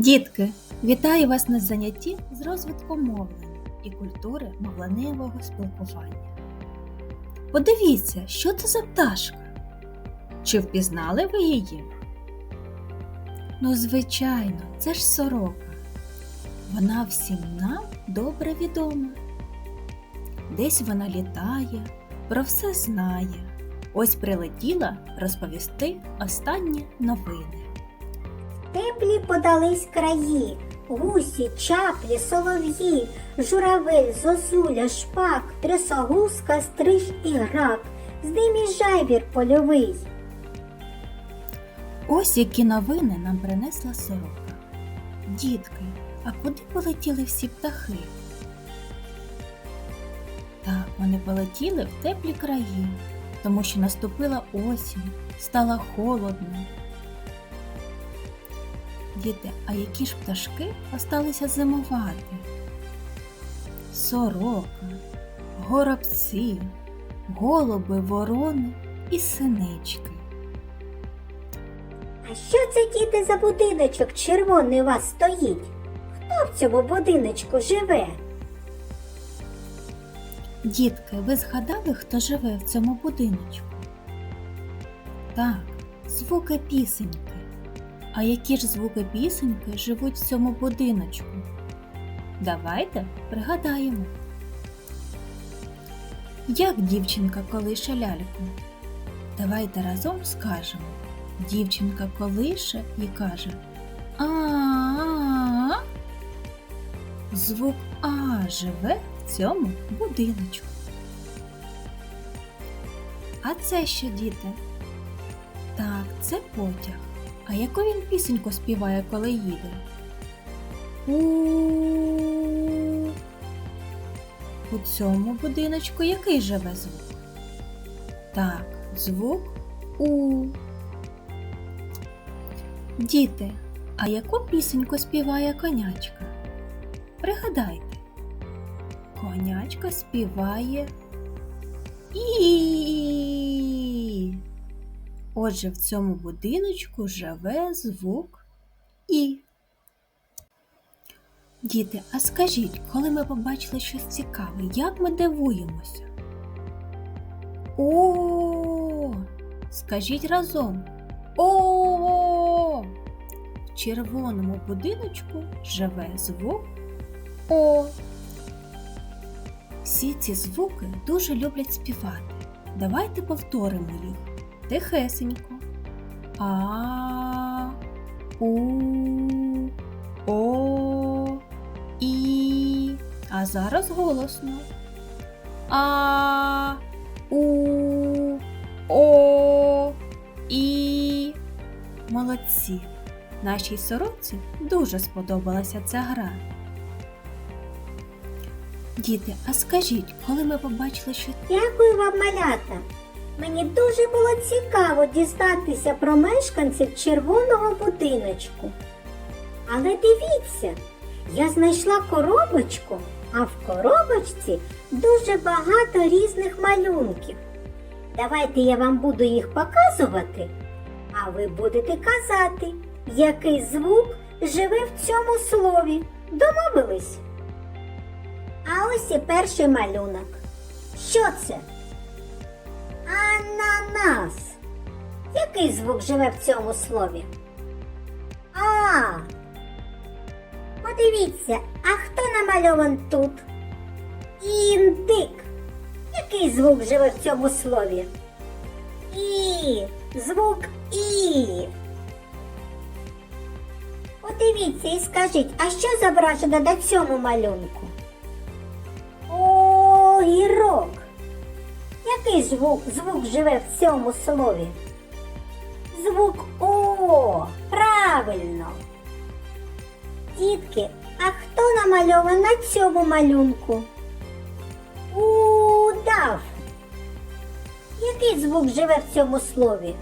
Дітки, вітаю вас на занятті з розвитку мовлення і культури мовленевого спілкування. Подивіться, що це за пташка? Чи впізнали ви її? Ну, звичайно, це ж сорока. Вона всім нам добре відома. Десь вона літає, про все знає. Ось прилетіла розповісти останні новини. Теплі подались краї, гусі, чаплі, солов'ї, журавель, зозуля, шпак, трясогузка, стриж і грак, здимій жайвір польовий. Ось які новини нам принесла сорока. Дітки, а куди полетіли всі птахи? Так, вони полетіли в теплі краї, тому що наступила осінь, стало холодно. Діти, а які ж пташки осталися зимувати? Сорока, горобці, голуби, ворони і синички. А що це діти за будиночок червоний у вас стоїть? Хто в цьому будиночку живе? Дітки, ви згадали, хто живе в цьому будиночку? Так, звуки пісеньки. А які ж звуки пісеньки живуть в цьому будиночку? Давайте пригадаємо. Як дівчинка колише ляльку? Давайте разом скажемо. Дівчинка колише і каже а Звук А живе в цьому будиночку. А це що, діти? Так, це потяг. А яку він пісеньку співає, коли їде? у У цьому будиночку який живе звук? Так, звук У. Діти, а яку пісеньку співає конячка? Пригадайте. Конячка співає І. Отже, в цьому будиночку живе звук І. Діти, а скажіть, коли ми побачили щось цікаве, як ми дивуємося? О! Скажіть разом. О! В червоному будиночку живе звук О. Всі ці звуки дуже люблять співати. Давайте повторимо їх тихесенько. А, У, О, І. А зараз голосно. А, У, О, І. Молодці. Нашій сороці дуже сподобалася ця гра. Діти, а скажіть, коли ми побачили, що Дякую вам, малята. Мені дуже було цікаво дізнатися про мешканців червоного будиночку. Але дивіться, я знайшла коробочку, а в коробочці дуже багато різних малюнків. Давайте я вам буду їх показувати, а ви будете казати, який звук живе в цьому слові. Домовились? А ось і перший малюнок. Що це? Ананас. Який звук живе в цьому слові? А. Подивіться, а хто намальован тут? Індик. Який звук живе в цьому слові? І. Звук І. Подивіться і скажіть, а що зображено на цьому малюнку? Огірок. Який звук, звук живе в цьому слові? Звук О. Правильно. Дітки, а хто намальований на цьому малюнку? Удав. Який звук живе в цьому слові?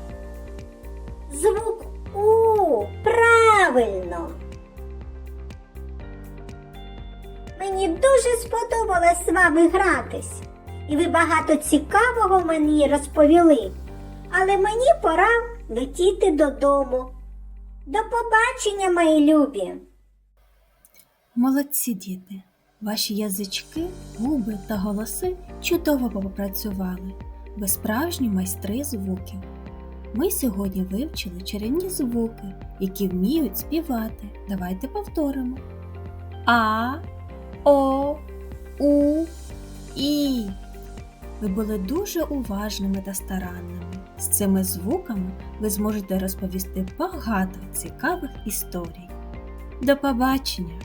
Звук У. Правильно. Мені дуже сподобалось з вами гратись, і ви багато цікавого мені розповіли. Але мені пора летіти додому. До побачення, мої любі! Молодці діти! Ваші язички, губи та голоси чудово попрацювали. Ви справжні майстри звуків. Ми сьогодні вивчили чарівні звуки, які вміють співати. Давайте повторимо. А, О, У, І. Ви були дуже уважними та старанними. З цими звуками ви зможете розповісти багато цікавих історій. До побачення!